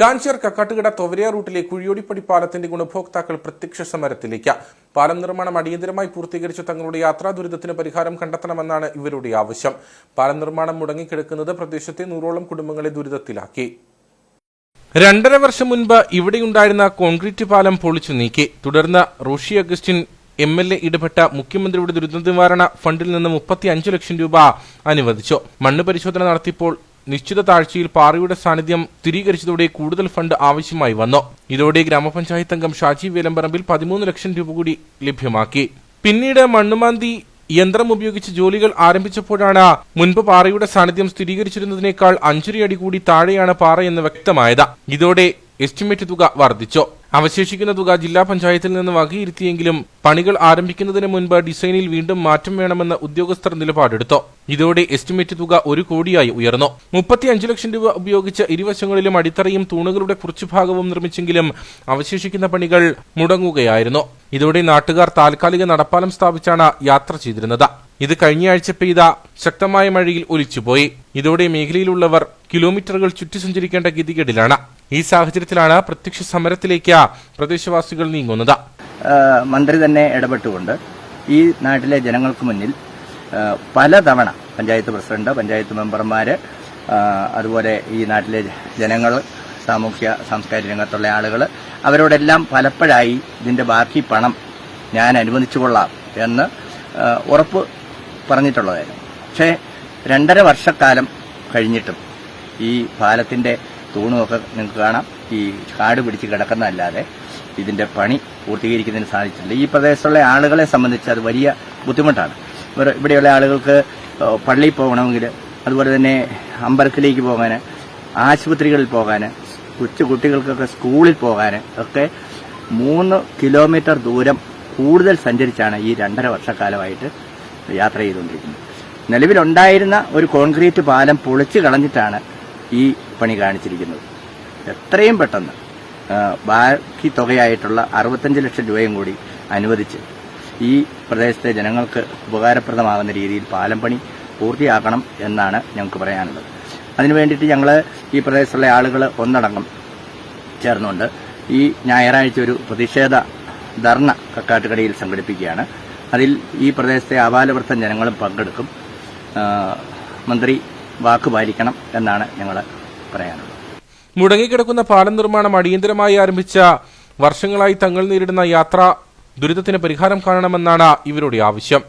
കാഞ്ചിയാർ കക്കാട്ടുകട തൊവരയ റൂട്ടിലെ കുഴിയോടിപ്പടി പാലത്തിന്റെ ഗുണഭോക്താക്കൾ പ്രത്യക്ഷ സമരത്തിലേക്ക്. പാലം നിർമ്മാണം അടിയന്തരമായി പൂർത്തീകരിച്ച് തങ്ങളുടെ യാത്രാ ദുരിതത്തിന് പരിഹാരം കണ്ടെത്തണമെന്നാണ് ഇവരുടെ ആവശ്യം. പാലം നിർമ്മാണം മുടങ്ങിക്കിടക്കുന്നത് പ്രദേശത്തെ നൂറോളം കുടുംബങ്ങളെ ദുരിതത്തിലാക്കി. രണ്ടര വർഷം മുൻപ് ഇവിടെയുണ്ടായിരുന്ന കോൺക്രീറ്റ് പാലം പൊളിച്ചു നീക്കി. തുടർന്ന് Roshy Augustine M L A ഇടപെട്ട മുഖ്യമന്ത്രിയുടെ ദുരിത നിവാരണ ഫണ്ടിൽ നിന്ന് മുപ്പത്തി അഞ്ച് ലക്ഷം രൂപ അനുവദിച്ചു. മണ്ണ് പരിശോധന നടത്തിയപ്പോൾ നിശ്ചിത താഴ്ചയിൽ പാറയുടെ സാന്നിധ്യം സ്ഥിരീകരിച്ചതോടെ കൂടുതൽ ഫണ്ട് ആവശ്യമായി വന്നു. ഇതോടെ ഗ്രാമപഞ്ചായത്ത് അംഗം ഷാജി വേലമ്പറമ്പിൽ പതിമൂന്ന് ലക്ഷം രൂപ കൂടി ലഭ്യമാക്കി. പിന്നീട് മണ്ണുമാന്തി യന്ത്രം ഉപയോഗിച്ച് ജോലികൾ ആരംഭിച്ചപ്പോഴാണ് മുൻപ് പാറയുടെ സാന്നിധ്യം സ്ഥിരീകരിച്ചിരുന്നതിനേക്കാൾ അഞ്ചരയടി കൂടി താഴെയാണ് പാറയെന്ന് വ്യക്തമായത്. ഇതോടെ എസ്റ്റിമേറ്റ് തുക വർദ്ധിച്ചു. അവശേഷിക്കുന്ന തുക ജില്ലാ പഞ്ചായത്തിൽ നിന്ന് വകയിരുത്തിയെങ്കിലും പണികൾ ആരംഭിക്കുന്നതിന് മുൻപ് ഡിസൈനിൽ വീണ്ടും മാറ്റം വേണമെന്ന് ഉദ്യോഗസ്ഥർ നിലപാടെടുത്തു. ഇതോടെ എസ്റ്റിമേറ്റ് തുക ഒരു കോടിയായി ഉയർന്നു. മുപ്പത്തിയഞ്ച് ലക്ഷം രൂപ ഉപയോഗിച്ച് ഇരുവശങ്ങളിലും അടിത്തറയും തൂണുകളുടെ കുറച്ചു ഭാഗവും നിർമ്മിച്ചെങ്കിലും അവശേഷിക്കുന്ന പണികൾ മുടങ്ങുകയായിരുന്നു. ഇതോടെ നാട്ടുകാർ താൽക്കാലിക നടപ്പാലം സ്ഥാപിച്ചാണ് യാത്ര ചെയ്തിരുന്നത്. ഇത് കഴിഞ്ഞയാഴ്ച പെയ്ത ശക്തമായ മഴയിൽ ഒലിച്ചുപോയി. ഇതോടെ മേഖലയിലുള്ളവർ കിലോമീറ്ററുകൾ ചുറ്റി സഞ്ചരിക്കേണ്ട ഗതികേടിലാണ്. ഈ സാഹചര്യത്തിലാണ് പ്രത്യക്ഷ സമരത്തിലേക്ക് പ്രദേശവാസികൾ നീങ്ങുന്നത്. മന്ത്രി തന്നെ ഇടപെട്ടുകൊണ്ട് ഈ നാട്ടിലെ ജനങ്ങൾക്ക് മുന്നിൽ പലതവണ പഞ്ചായത്ത് പ്രസിഡന്റ് പഞ്ചായത്ത് മെമ്പർമാര് അതുപോലെ ഈ നാട്ടിലെ ജനങ്ങൾ സാമൂഹ്യ സാംസ്കാരിക രംഗത്തുള്ള ആളുകൾ അവരോടെല്ലാം പലപ്പോഴായി ഇതിന്റെ ബാക്കി പണം ഞാൻ അനുവദിച്ചു കൊള്ളാം എന്ന് ഉറപ്പ് പറഞ്ഞിട്ടുള്ളതായിരുന്നു. പക്ഷേ രണ്ടര വർഷക്കാലം കഴിഞ്ഞിട്ടും ഈ പാലത്തിന്റെ തൂണുമൊക്കെ നിങ്ങൾക്ക് കാണാം. ഈ കാട് പിടിച്ച് കിടക്കുന്നതല്ലാതെ ഇതിന്റെ പണി പൂർത്തീകരിക്കുന്നതിന് സാധിച്ചിട്ടില്ല ഈ പ്രദേശത്തുള്ള ആളുകളെ സംബന്ധിച്ച് അത് വലിയ ബുദ്ധിമുട്ടാണ്. ഇവിടെയുള്ള ആളുകൾക്ക് പള്ളിയിൽ പോകണമെങ്കിൽ അതുപോലെ തന്നെ അമ്പലത്തിലേക്ക് പോകാൻ ആശുപത്രികളിൽ പോകാൻ കൊച്ചു കുട്ടികൾക്കൊക്കെ സ്കൂളിൽ പോകാൻ ഒക്കെ മൂന്ന് കിലോമീറ്റർ ദൂരം കൂടുതൽ സഞ്ചരിച്ചാണ് ഈ രണ്ടര വർഷക്കാലമായിട്ട് യാത്ര ചെയ്തുകൊണ്ടിരിക്കുന്നത്. നിലവിലുണ്ടായിരുന്ന ഒരു കോൺക്രീറ്റ് പാലം പൊളിച്ചു കളഞ്ഞിട്ടാണ് ഈ പണി കാണിച്ചിരിക്കുന്നത്. എത്രയും പെട്ടെന്ന് ബാക്കി തുകയായിട്ടുള്ള അറുപത്തഞ്ച് ലക്ഷം രൂപയും കൂടി അനുവദിച്ച് ഈ പ്രദേശത്തെ ജനങ്ങൾക്ക് ഉപകാരപ്രദമാകുന്ന രീതിയിൽ പാലം പണി പൂർത്തിയാക്കണം എന്നാണ് ഞങ്ങൾക്ക് പറയാനുള്ളത്. അതിനു വേണ്ടിയിട്ട് ഞങ്ങൾ ഈ പ്രദേശത്തുള്ള ആളുകൾ ഒന്നടങ്കം ചേർന്നുകൊണ്ട് ഈ ഞായറാഴ്ച ഒരു പ്രതിഷേധ ധർണ കക്കാട്ടുകടയിൽ സംഘടിപ്പിക്കുകയാണ്. അതിൽ ഈ പ്രദേശത്തെ ആപാലവൃത്തം ജനങ്ങളും പങ്കെടുക്കും. മന്ത്രി വാക്ക് പാലിക്കണം എന്നാണ് ഞങ്ങൾ പറയാനുള്ളത്. മുടങ്ങിക്കിടക്കുന്ന പാലം നിർമ്മാണം അടിയന്തരമായി ആരംഭിച്ച വർഷങ്ങളായി തങ്ങൾ നേരിടുന്ന യാത്രാ ദുരിതത്തിന് പരിഹാരം കാണണമെന്നാണ് ഇവരുടെ ആവശ്യം.